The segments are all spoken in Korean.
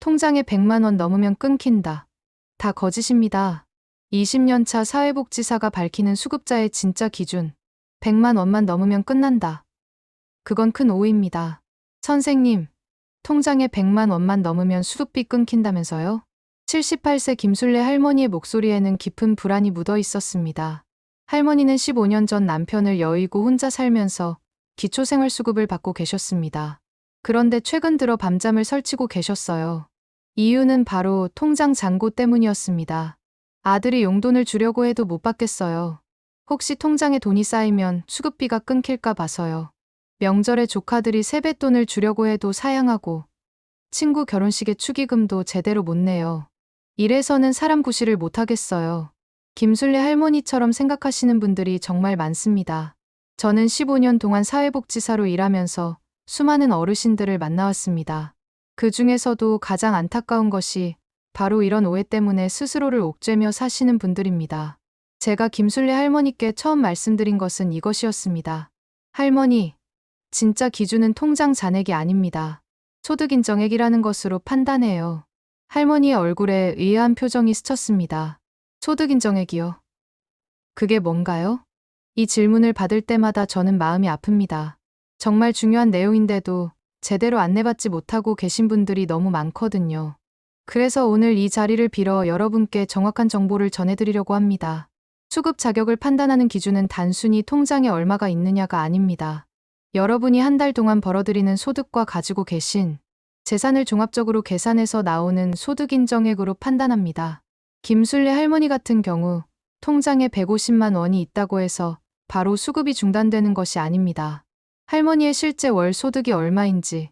통장에 100만 원 넘으면 끊긴다. 다 거짓입니다. 20년 차 사회복지사가 밝히는 수급자의 진짜 기준. 100만 원만 넘으면 끝난다. 그건 큰 오해입니다. 선생님, 통장에 100만 원만 넘으면 수급비 끊긴다면서요? 78세 김술래 할머니의 목소리에는 깊은 불안이 묻어 있었습니다. 할머니는 15년 전 남편을 여의고 혼자 살면서 기초생활수급을 받고 계셨습니다. 그런데 최근 들어 밤잠을 설치고 계셨어요. 이유는 바로 통장 잔고 때문이었습니다. 아들이 용돈을 주려고 해도 못 받겠어요. 혹시 통장에 돈이 쌓이면 수급비가 끊길까 봐서요. 명절에 조카들이 세뱃돈을 주려고 해도 사양하고 친구 결혼식에 축의금도 제대로 못 내요. 이래서는 사람 구실을 못 하겠어요. 김술래 할머니처럼 생각하시는 분들이 정말 많습니다. 저는 15년 동안 사회복지사로 일하면서 수많은 어르신들을 만나왔습니다. 그 중에서도 가장 안타까운 것이 바로 이런 오해 때문에 스스로를 옥죄며 사시는 분들입니다. 제가 김술래 할머니께 처음 말씀드린 것은 이것이었습니다. 할머니, 진짜 기준은 통장 잔액이 아닙니다. 소득 인정액이라는 것으로 판단해요. 할머니의 얼굴에 의아한 표정이 스쳤습니다. 소득 인정액이요. 그게 뭔가요? 이 질문을 받을 때마다 저는 마음이 아픕니다. 정말 중요한 내용인데도 제대로 안내받지 못하고 계신 분들이 너무 많거든요. 그래서 오늘 이 자리를 빌어 여러분께 정확한 정보를 전해드리려고 합니다. 수급 자격을 판단하는 기준은 단순히 통장에 얼마가 있느냐가 아닙니다. 여러분이 한 달 동안 벌어들이는 소득과 가지고 계신 재산을 종합적으로 계산해서 나오는 소득 인정액으로 판단합니다. 김술래 할머니 같은 경우 통장에 150만 원이 있다고 해서 바로 수급이 중단되는 것이 아닙니다. 할머니의 실제 월 소득이 얼마인지,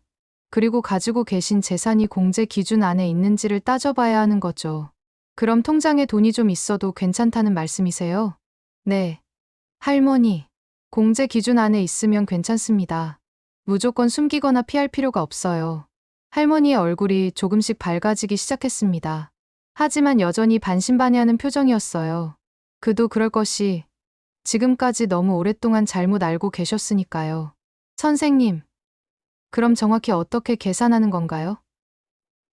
그리고 가지고 계신 재산이 공제 기준 안에 있는지를 따져봐야 하는 거죠. 그럼 통장에 돈이 좀 있어도 괜찮다는 말씀이세요? 네. 할머니, 공제 기준 안에 있으면 괜찮습니다. 무조건 숨기거나 피할 필요가 없어요. 할머니의 얼굴이 조금씩 밝아지기 시작했습니다. 하지만 여전히 반신반의하는 표정이었어요. 그도 그럴 것이 지금까지 너무 오랫동안 잘못 알고 계셨으니까요. 선생님, 그럼 정확히 어떻게 계산하는 건가요?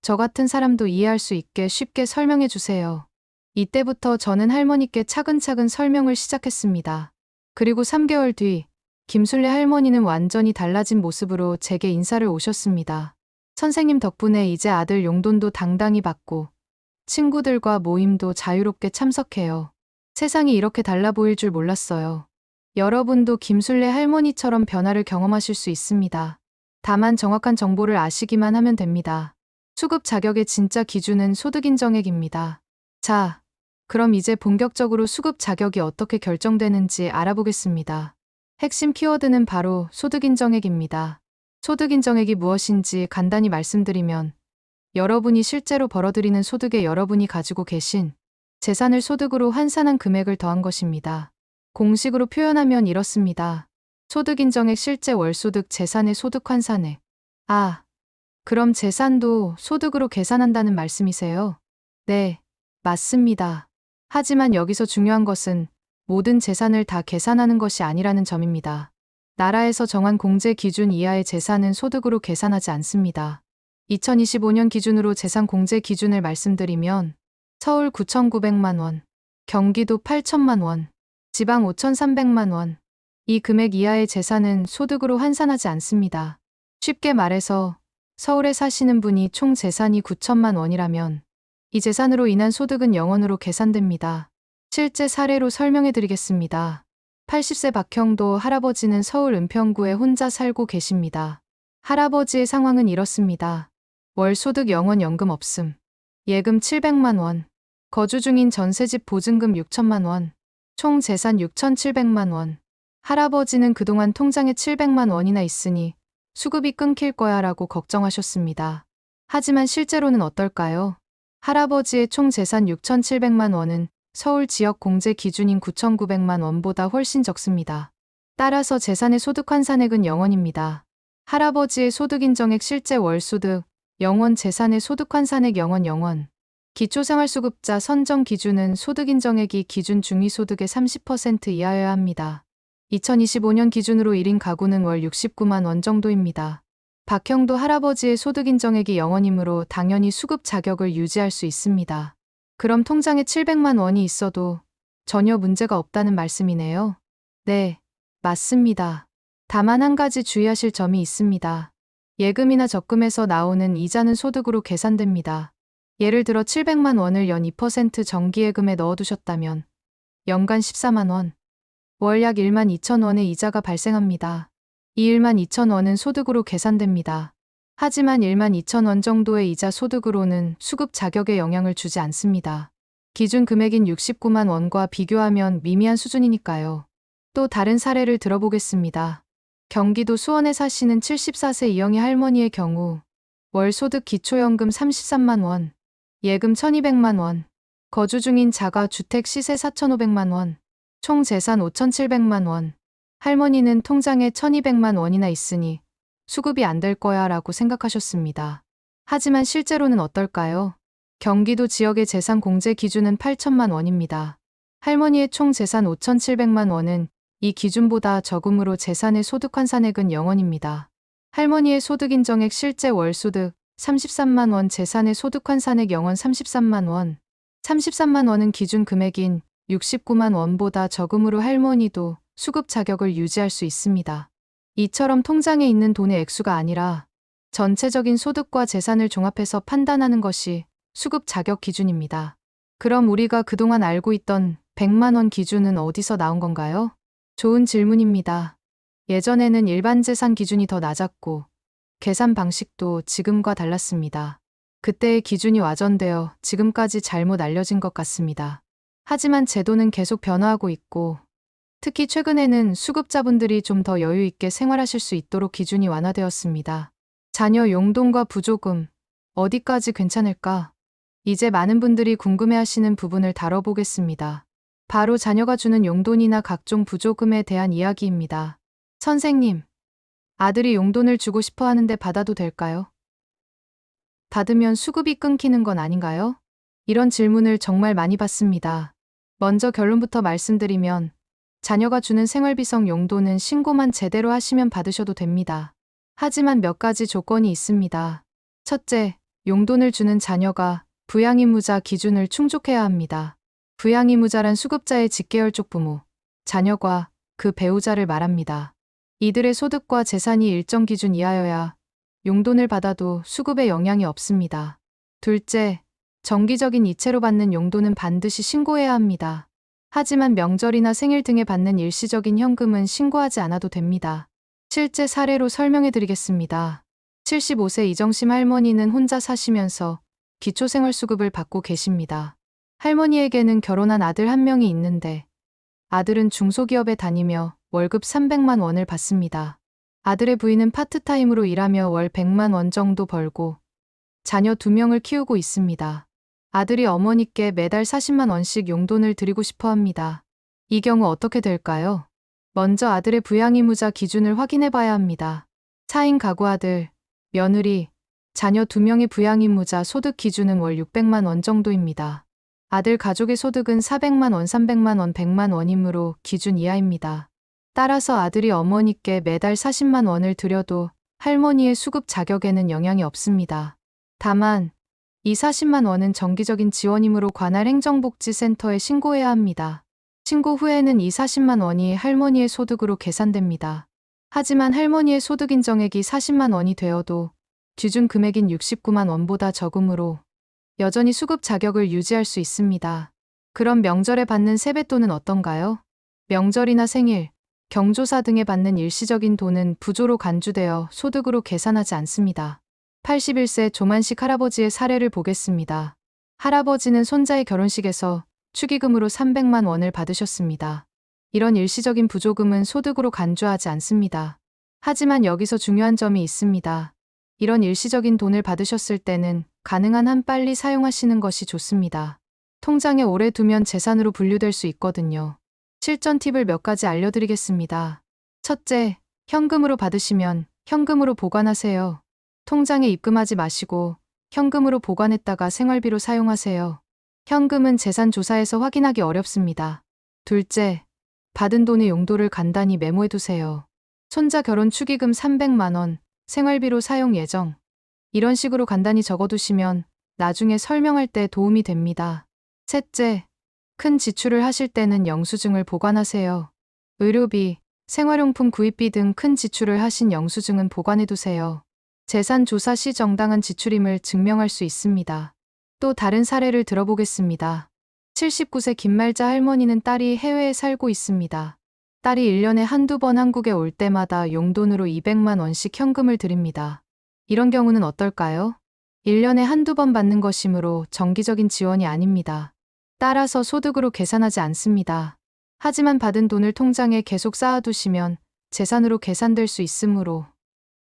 저 같은 사람도 이해할 수 있게 쉽게 설명해 주세요. 이때부터 저는 할머니께 차근차근 설명을 시작했습니다. 그리고 3개월 뒤, 김술래 할머니는 완전히 달라진 모습으로 제게 인사를 오셨습니다. 선생님 덕분에 이제 아들 용돈도 당당히 받고, 친구들과 모임도 자유롭게 참석해요. 세상이 이렇게 달라 보일 줄 몰랐어요. 여러분도 김술래 할머니처럼 변화를 경험하실 수 있습니다. 다만 정확한 정보를 아시기만 하면 됩니다. 수급 자격의 진짜 기준은 소득 인정액입니다. 자, 그럼 이제 본격적으로 수급 자격이 어떻게 결정되는지 알아보겠습니다. 핵심 키워드는 바로 소득 인정액입니다. 소득 인정액이 무엇인지 간단히 말씀드리면 여러분이 실제로 벌어들이는 소득에 여러분이 가지고 계신 재산을 소득으로 환산한 금액을 더한 것입니다. 공식으로 표현하면 이렇습니다. 소득 인정액 실제 월소득 재산의 소득 환산액. 아, 그럼 재산도 소득으로 계산한다는 말씀이세요? 네, 맞습니다. 하지만 여기서 중요한 것은 모든 재산을 다 계산하는 것이 아니라는 점입니다. 나라에서 정한 공제 기준 이하의 재산은 소득으로 계산하지 않습니다. 2025년 기준으로 재산 공제 기준을 말씀드리면 서울 9,900만 원, 경기도 8천만 원, 지방 5,300만 원. 이 금액 이하의 재산은 소득으로 환산하지 않습니다. 쉽게 말해서 서울에 사시는 분이 총 재산이 9천만 원이라면 이 재산으로 인한 소득은 0원으로 계산됩니다. 실제 사례로 설명해 드리겠습니다. 80세 박형도 할아버지는 서울 은평구에 혼자 살고 계십니다. 할아버지의 상황은 이렇습니다. 월 소득 0원 연금 없음. 예금 700만 원. 거주 중인 전세집 보증금 6천만 원. 총 재산 6,700만 원. 할아버지는 그동안 통장에 700만 원이나 있으니 수급이 끊길 거야 라고 걱정하셨습니다. 하지만 실제로는 어떨까요? 할아버지의 총 재산 6,700만 원은 서울 지역 공제 기준인 9,900만 원보다 훨씬 적습니다. 따라서 재산의 소득 환산액은 0원입니다. 할아버지의 소득 인정액 실제 월 소득 0원 재산의 소득 환산액 0원 0원. 기초생활수급자 선정 기준은 소득 인정액이 기준 중위소득의 30% 이하여야 합니다. 2025년 기준으로 1인 가구는 월 69만 원 정도입니다. 박형도 할아버지의 소득 인정액이 0원이므로 당연히 수급 자격을 유지할 수 있습니다. 그럼 통장에 700만 원이 있어도 전혀 문제가 없다는 말씀이네요. 네, 맞습니다. 다만 한 가지 주의하실 점이 있습니다. 예금이나 적금에서 나오는 이자는 소득으로 계산됩니다. 예를 들어 700만 원을 연 2% 정기예금에 넣어두셨다면 연간 14만 원, 월 약 1만 2천 원의 이자가 발생합니다. 이 1만 2천 원은 소득으로 계산됩니다. 하지만 1만 2천 원 정도의 이자 소득으로는 수급 자격에 영향을 주지 않습니다. 기준 금액인 69만 원과 비교하면 미미한 수준이니까요. 또 다른 사례를 들어보겠습니다. 경기도 수원에 사시는 74세 이영희 할머니의 경우 월 소득 기초연금 33만 원, 예금 1200만 원, 거주 중인 자가 주택 시세 4,500만 원, 총 재산 5,700만 원. 할머니는 통장에 1,200만 원이나 있으니 수급이 안 될 거야 라고 생각하셨습니다. 하지만 실제로는 어떨까요? 경기도 지역의 재산 공제 기준은 8천만 원입니다. 할머니의 총 재산 5,700만 원은 이 기준보다 적음으로 재산의 소득 환산액은 0원입니다. 할머니의 소득 인정액 실제 월 소득 33만 원 재산의 소득 환 산액 0원 33만 원. 33만 원은 기준 금액인 69만 원보다 적음으로 할머니도 수급 자격을 유지할 수 있습니다. 이처럼 통장에 있는 돈의 액수가 아니라 전체적인 소득과 재산을 종합해서 판단하는 것이 수급 자격 기준입니다. 그럼 우리가 그동안 알고 있던 100만 원 기준은 어디서 나온 건가요? 좋은 질문입니다. 예전에는 일반 재산 기준이 더 낮았고 계산 방식도 지금과 달랐습니다. 그때의 기준이 와전되어 지금까지 잘못 알려진 것 같습니다. 하지만 제도는 계속 변화하고 있고 특히 최근에는 수급자분들이 좀 더 여유 있게 생활하실 수 있도록 기준이 완화되었습니다. 자녀 용돈과 부조금 어디까지 괜찮을까? 이제 많은 분들이 궁금해 하시는 부분을 다뤄보겠습니다. 바로 자녀가 주는 용돈이나 각종 부조금에 대한 이야기입니다. 선생님, 아들이 용돈을 주고 싶어 하는데 받아도 될까요? 받으면 수급이 끊기는 건 아닌가요? 이런 질문을 정말 많이 받습니다. 먼저 결론부터 말씀드리면 자녀가 주는 생활비성 용돈은 신고만 제대로 하시면 받으셔도 됩니다. 하지만 몇 가지 조건이 있습니다. 첫째, 용돈을 주는 자녀가 부양의무자 기준을 충족해야 합니다. 부양의무자란 수급자의 직계열 쪽 부모, 자녀과 그 배우자를 말합니다. 이들의 소득과 재산이 일정 기준 이하여야 용돈을 받아도 수급에 영향이 없습니다. 둘째, 정기적인 이체로 받는 용돈은 반드시 신고해야 합니다. 하지만 명절이나 생일 등에 받는 일시적인 현금은 신고하지 않아도 됩니다. 실제 사례로 설명해 드리겠습니다. 75세 이정심 할머니는 혼자 사시면서 기초생활수급을 받고 계십니다. 할머니에게는 결혼한 아들 한 명이 있는데 아들은 중소기업에 다니며 월급 300만 원을 받습니다. 아들의 부인은 파트타임으로 일하며 월 100만 원 정도 벌고 자녀 두 명을 키우고 있습니다. 아들이 어머니께 매달 40만 원씩 용돈을 드리고 싶어 합니다. 이 경우 어떻게 될까요? 먼저 아들의 부양의무자 기준을 확인해 봐야 합니다. 차인 가구 아들, 며느리, 자녀 두 명의 부양의무자 소득 기준은 월 600만 원 정도입니다. 아들 가족의 소득은 400만 원, 300만 원, 100만 원이므로 기준 이하입니다. 따라서 아들이 어머니께 매달 40만 원을 드려도 할머니의 수급 자격에는 영향이 없습니다. 다만 이 40만 원은 정기적인 지원이므로 관할 행정복지센터에 신고해야 합니다. 신고 후에는 이 40만 원이 할머니의 소득으로 계산됩니다. 하지만 할머니의 소득 인정액이 40만 원이 되어도 기준 금액인 69만 원보다 적으므로 여전히 수급 자격을 유지할 수 있습니다. 그럼 명절에 받는 세뱃돈은 어떤가요? 명절이나 생일, 경조사 등에 받는 일시적인 돈은 부조로 간주되어 소득으로 계산하지 않습니다. 81세 조만식 할아버지의 사례를 보겠습니다. 할아버지는 손자의 결혼식에서 축의금으로 300만 원을 받으셨습니다. 이런 일시적인 부조금은 소득으로 간주하지 않습니다. 하지만 여기서 중요한 점이 있습니다. 이런 일시적인 돈을 받으셨을 때는 가능한 한 빨리 사용하시는 것이 좋습니다. 통장에 오래 두면 재산으로 분류될 수 있거든요. 실전 팁을 몇 가지 알려드리겠습니다. 첫째, 현금으로 받으시면 현금으로 보관하세요. 통장에 입금하지 마시고 현금으로 보관했다가 생활비로 사용하세요. 현금은 재산 조사에서 확인하기 어렵습니다. 둘째, 받은 돈의 용도를 간단히 메모해 두세요. 손자 결혼 축의금 300만 원, 생활비로 사용 예정. 이런 식으로 간단히 적어두시면 나중에 설명할 때 도움이 됩니다. 셋째, 큰 지출을 하실 때는 영수증을 보관하세요. 의료비, 생활용품 구입비 등 큰 지출을 하신 영수증은 보관해두세요. 재산 조사 시 정당한 지출임을 증명할 수 있습니다. 또 다른 사례를 들어보겠습니다. 79세 김말자 할머니는 딸이 해외에 살고 있습니다. 딸이 1년에 한두 번 한국에 올 때마다 용돈으로 200만 원씩 현금을 드립니다. 이런 경우는 어떨까요? 1년에 한두 번 받는 것이므로 정기적인 지원이 아닙니다. 따라서 소득으로 계산하지 않습니다. 하지만 받은 돈을 통장에 계속 쌓아두시면 재산으로 계산될 수 있으므로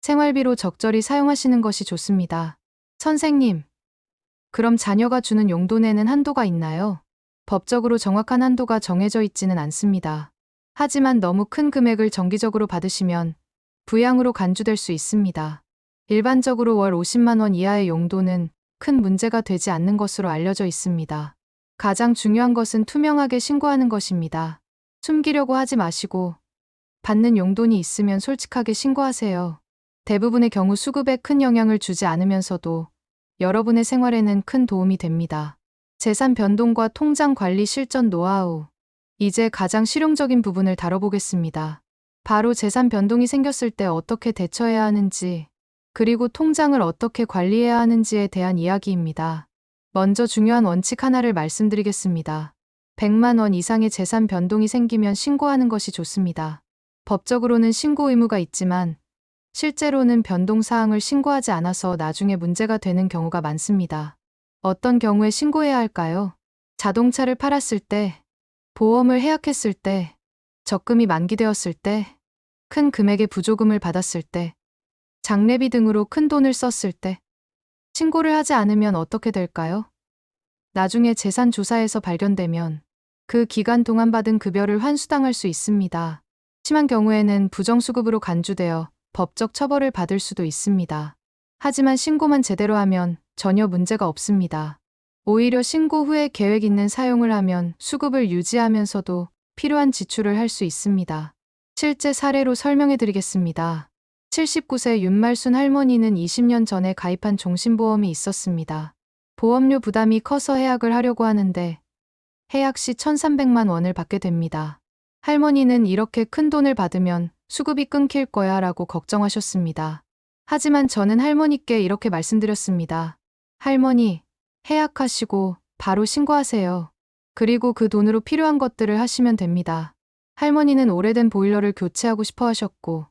생활비로 적절히 사용하시는 것이 좋습니다. 선생님, 그럼 자녀가 주는 용돈에는 한도가 있나요? 법적으로 정확한 한도가 정해져 있지는 않습니다. 하지만 너무 큰 금액을 정기적으로 받으시면 부양으로 간주될 수 있습니다. 일반적으로 월 50만 원 이하의 용돈은 큰 문제가 되지 않는 것으로 알려져 있습니다. 가장 중요한 것은 투명하게 신고하는 것입니다. 숨기려고 하지 마시고 받는 용돈이 있으면 솔직하게 신고하세요. 대부분의 경우 수급에 큰 영향을 주지 않으면서도 여러분의 생활에는 큰 도움이 됩니다. 재산 변동과 통장 관리 실전 노하우. 이제 가장 실용적인 부분을 다뤄보겠습니다. 바로 재산 변동이 생겼을 때 어떻게 대처해야 하는지, 그리고 통장을 어떻게 관리해야 하는지에 대한 이야기입니다. 먼저 중요한 원칙 하나를 말씀드리겠습니다. 100만 원 이상의 재산 변동이 생기면 신고하는 것이 좋습니다. 법적으로는 신고 의무가 있지만 실제로는 변동 사항을 신고하지 않아서 나중에 문제가 되는 경우가 많습니다. 어떤 경우에 신고해야 할까요? 자동차를 팔았을 때, 보험을 해약했을 때, 적금이 만기되었을 때, 큰 금액의 부조금을 받았을 때, 장례비 등으로 큰 돈을 썼을 때, 신고를 하지 않으면 어떻게 될까요? 나중에 재산 조사에서 발견되면 그 기간 동안 받은 급여를 환수당할 수 있습니다. 심한 경우에는 부정수급으로 간주되어 법적 처벌을 받을 수도 있습니다. 하지만 신고만 제대로 하면 전혀 문제가 없습니다. 오히려 신고 후에 계획 있는 사용을 하면 수급을 유지하면서도 필요한 지출을 할 수 있습니다. 실제 사례로 설명해 드리겠습니다. 79세 윤말순 할머니는 20년 전에 가입한 종신보험이 있었습니다. 보험료 부담이 커서 해약을 하려고 하는데 해약 시 1,300만 원을 받게 됩니다. 할머니는 이렇게 큰 돈을 받으면 수급이 끊길 거야 라고 걱정하셨습니다. 하지만 저는 할머니께 이렇게 말씀드렸습니다. 할머니, 해약하시고 바로 신고하세요. 그리고 그 돈으로 필요한 것들을 하시면 됩니다. 할머니는 오래된 보일러를 교체하고 싶어 하셨고,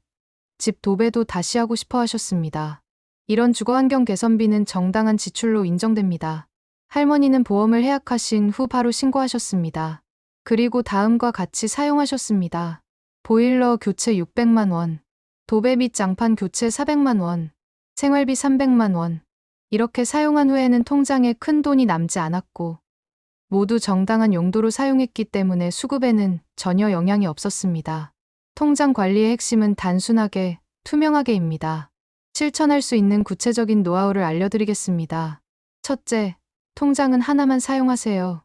집 도배도 다시 하고 싶어 하셨습니다. 이런 주거환경 개선비는 정당한 지출로 인정됩니다. 할머니는 보험을 해약하신 후 바로 신고하셨습니다. 그리고 다음과 같이 사용하셨습니다. 보일러 교체 600만 원, 도배 및 장판 교체 400만 원, 생활비 300만 원. 이렇게 사용한 후에는 통장에 큰 돈이 남지 않았고 모두 정당한 용도로 사용했기 때문에 수급에는 전혀 영향이 없었습니다. 통장 관리의 핵심은 단순하게 투명하게입니다. 실천할 수 있는 구체적인 노하우를 알려드리겠습니다. 첫째, 통장은 하나만 사용하세요.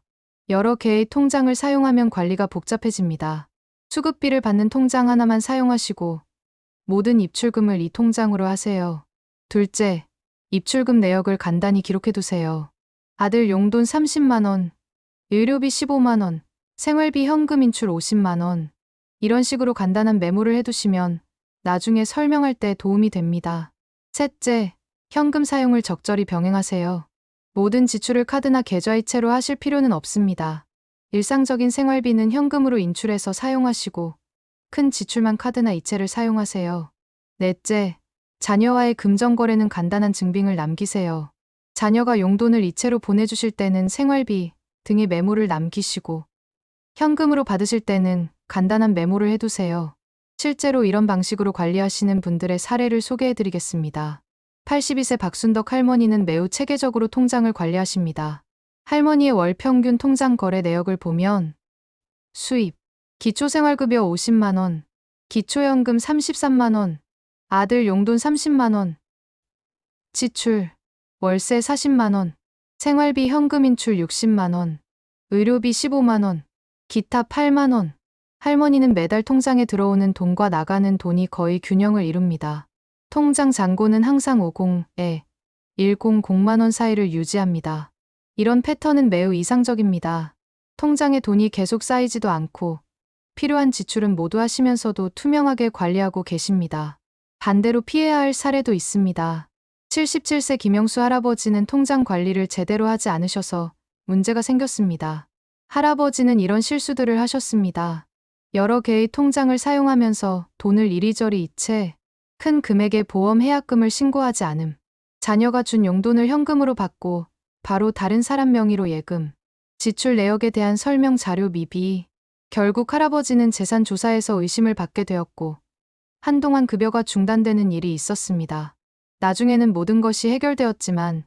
여러 개의 통장을 사용하면 관리가 복잡해집니다. 수급비를 받는 통장 하나만 사용하시고 모든 입출금을 이 통장으로 하세요. 둘째, 입출금 내역을 간단히 기록해 두세요. 아들 용돈 30만원, 의료비 15만원, 생활비 현금 인출 50만원. 이런 식으로 간단한 메모를 해두시면 나중에 설명할 때 도움이 됩니다. 셋째, 현금 사용을 적절히 병행하세요. 모든 지출을 카드나 계좌이체로 하실 필요는 없습니다. 일상적인 생활비는 현금으로 인출해서 사용하시고 큰 지출만 카드나 이체를 사용하세요. 넷째, 자녀와의 금전거래는 간단한 증빙을 남기세요. 자녀가 용돈을 이체로 보내주실 때는 생활비 등의 메모를 남기시고 현금으로 받으실 때는 간단한 메모를 해두세요. 실제로 이런 방식으로 관리하시는 분들의 사례를 소개해 드리겠습니다. 82세 박순덕 할머니는 매우 체계적으로 통장을 관리하십니다. 할머니의 월 평균 통장 거래 내역을 보면 수입, 기초생활급여 50만원, 기초연금 33만원, 아들 용돈 30만원, 지출, 월세 40만원, 생활비 현금 인출 60만원, 의료비 15만원, 기타 8만원. 할머니는 매달 통장에 들어오는 돈과 나가는 돈이 거의 균형을 이룹니다. 통장 잔고는 항상 50에 100만 원 사이를 유지합니다. 이런 패턴은 매우 이상적입니다. 통장에 돈이 계속 쌓이지도 않고 필요한 지출은 모두 하시면서도 투명하게 관리하고 계십니다. 반대로 피해야 할 사례도 있습니다. 77세 김영수 할아버지는 통장 관리를 제대로 하지 않으셔서 문제가 생겼습니다. 할아버지는 이런 실수들을 하셨습니다. 여러 개의 통장을 사용하면서 돈을 이리저리 이체 큰 금액의 보험 해약금을 신고하지 않음. 자녀가 준 용돈을 현금으로 받고 바로 다른 사람 명의로 예금. 지출 내역에 대한 설명 자료 미비. 결국 할아버지는 재산 조사에서 의심을 받게 되었고 한동안 급여가 중단되는 일이 있었습니다. 나중에는 모든 것이 해결되었지만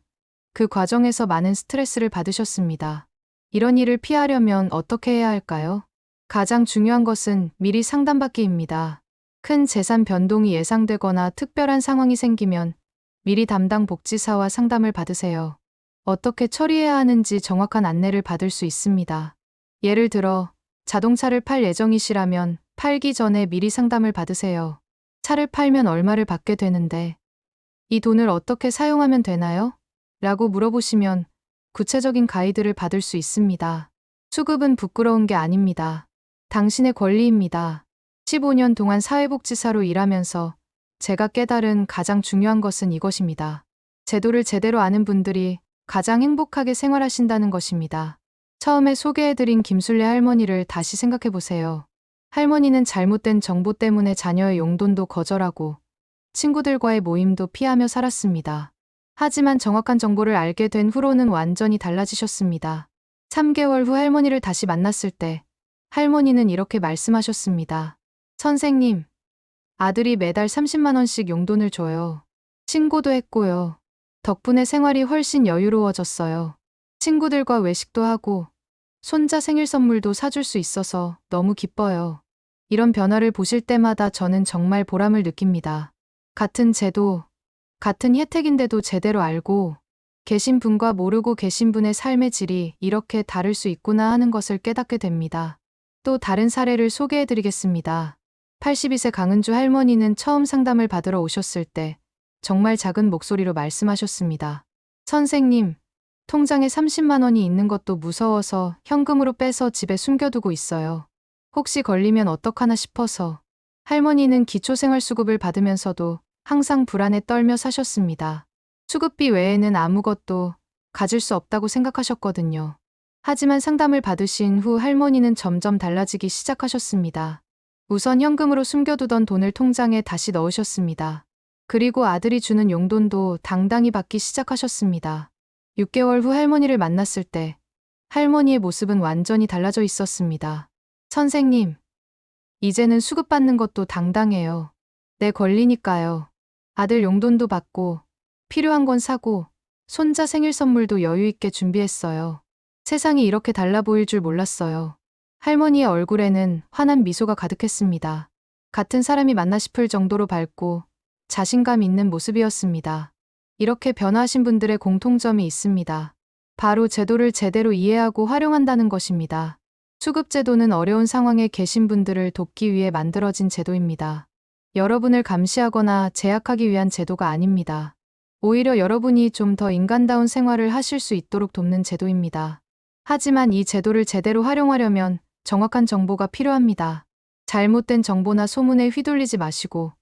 그 과정에서 많은 스트레스를 받으셨습니다. 이런 일을 피하려면 어떻게 해야 할까요? 가장 중요한 것은 미리 상담받기입니다. 큰 재산 변동이 예상되거나 특별한 상황이 생기면 미리 담당 복지사와 상담을 받으세요. 어떻게 처리해야 하는지 정확한 안내를 받을 수 있습니다. 예를 들어, 자동차를 팔 예정이시라면 팔기 전에 미리 상담을 받으세요. 차를 팔면 얼마를 받게 되는데, 이 돈을 어떻게 사용하면 되나요? 라고 물어보시면 구체적인 가이드를 받을 수 있습니다. 수급은 부끄러운 게 아닙니다. 당신의 권리입니다. 15년 동안 사회복지사로 일하면서 제가 깨달은 가장 중요한 것은 이것입니다. 제도를 제대로 아는 분들이 가장 행복하게 생활하신다는 것입니다. 처음에 소개해드린 김술래 할머니를 다시 생각해 보세요. 할머니는 잘못된 정보 때문에 자녀의 용돈도 거절하고 친구들과의 모임도 피하며 살았습니다. 하지만 정확한 정보를 알게 된 후로는 완전히 달라지셨습니다. 3개월 후 할머니를 다시 만났을 때 할머니는 이렇게 말씀하셨습니다. 선생님, 아들이 매달 30만원씩 용돈을 줘요. 신고도 했고요. 덕분에 생활이 훨씬 여유로워졌어요. 친구들과 외식도 하고, 손자 생일 선물도 사줄 수 있어서 너무 기뻐요. 이런 변화를 보실 때마다 저는 정말 보람을 느낍니다. 같은 제도, 같은 혜택인데도 제대로 알고 계신 분과 모르고 계신 분의 삶의 질이 이렇게 다를 수 있구나 하는 것을 깨닫게 됩니다. 또 다른 사례를 소개해 드리겠습니다. 82세 강은주 할머니는 처음 상담을 받으러 오셨을 때 정말 작은 목소리로 말씀하셨습니다. 선생님, 통장에 30만 원이 있는 것도 무서워서 현금으로 빼서 집에 숨겨두고 있어요. 혹시 걸리면 어떡하나 싶어서. 할머니는 기초생활수급을 받으면서도 항상 불안에 떨며 사셨습니다. 수급비 외에는 아무것도 가질 수 없다고 생각하셨거든요. 하지만 상담을 받으신 후 할머니는 점점 달라지기 시작하셨습니다. 우선 현금으로 숨겨두던 돈을 통장에 다시 넣으셨습니다. 그리고 아들이 주는 용돈도 당당히 받기 시작하셨습니다. 6개월 후 할머니를 만났을 때 할머니의 모습은 완전히 달라져 있었습니다. 선생님, 이제는 수급받는 것도 당당해요. 내 권리니까요. 아들 용돈도 받고 필요한 건 사고 손자 생일 선물도 여유 있게 준비했어요. 세상이 이렇게 달라 보일 줄 몰랐어요. 할머니의 얼굴에는 환한 미소가 가득했습니다. 같은 사람이 맞나 싶을 정도로 밝고 자신감 있는 모습이었습니다. 이렇게 변화하신 분들의 공통점이 있습니다. 바로 제도를 제대로 이해하고 활용한다는 것입니다. 수급제도는 어려운 상황에 계신 분들을 돕기 위해 만들어진 제도입니다. 여러분을 감시하거나 제약하기 위한 제도가 아닙니다. 오히려 여러분이 좀 더 인간다운 생활을 하실 수 있도록 돕는 제도입니다. 하지만 이 제도를 제대로 활용하려면 정확한 정보가 필요합니다. 잘못된 정보나 소문에 휘둘리지 마시고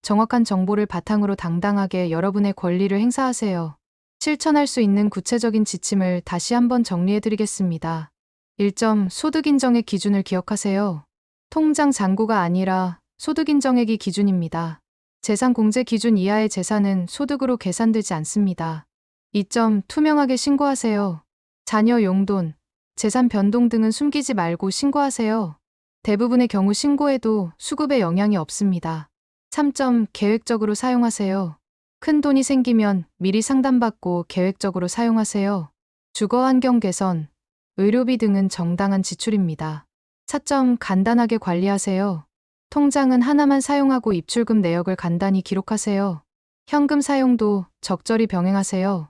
정확한 정보를 바탕으로 당당하게 여러분의 권리를 행사하세요. 실천할 수 있는 구체적인 지침을 다시 한번 정리해 드리겠습니다. 1점 소득 인정의 기준을 기억하세요. 통장 잔고가 아니라 소득 인정액이 기준입니다. 재산 공제 기준 이하의 재산은 소득으로 계산되지 않습니다. 2점 투명하게 신고하세요. 자녀 용돈, 재산 변동 등은 숨기지 말고 신고하세요. 대부분의 경우 신고해도 수급에 영향이 없습니다. 3점 계획적으로 사용하세요. 큰 돈이 생기면 미리 상담받고 계획적으로 사용하세요. 주거 환경 개선, 의료비 등은 정당한 지출입니다. 4점 간단하게 관리하세요. 통장은 하나만 사용하고 입출금 내역을 간단히 기록하세요. 현금 사용도 적절히 병행하세요.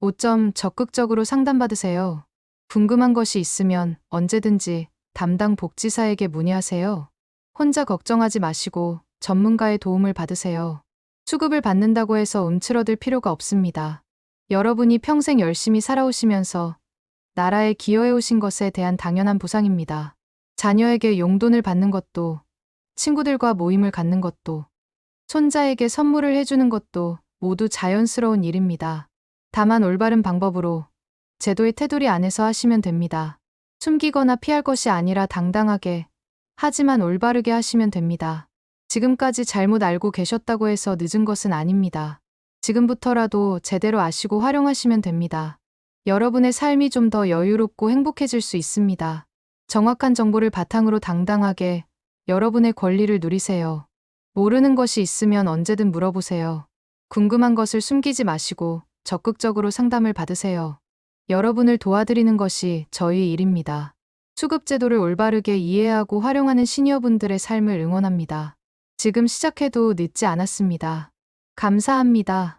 5점 적극적으로 상담받으세요. 궁금한 것이 있으면 언제든지 담당 복지사에게 문의하세요. 혼자 걱정하지 마시고 전문가의 도움을 받으세요. 수급을 받는다고 해서 움츠러들 필요가 없습니다. 여러분이 평생 열심히 살아오시면서 나라에 기여해 오신 것에 대한 당연한 보상입니다. 자녀에게 용돈을 받는 것도, 친구들과 모임을 갖는 것도, 손자에게 선물을 해주는 것도 모두 자연스러운 일입니다. 다만 올바른 방법으로 제도의 테두리 안에서 하시면 됩니다. 숨기거나 피할 것이 아니라 당당하게, 하지만 올바르게 하시면 됩니다. 지금까지 잘못 알고 계셨다고 해서 늦은 것은 아닙니다. 지금부터라도 제대로 아시고 활용하시면 됩니다. 여러분의 삶이 좀 더 여유롭고 행복해질 수 있습니다. 정확한 정보를 바탕으로 당당하게 여러분의 권리를 누리세요. 모르는 것이 있으면 언제든 물어보세요. 궁금한 것을 숨기지 마시고 적극적으로 상담을 받으세요. 여러분을 도와드리는 것이 저희 일입니다. 수급제도를 올바르게 이해하고 활용하는 시니어분들의 삶을 응원합니다. 지금 시작해도 늦지 않았습니다. 감사합니다.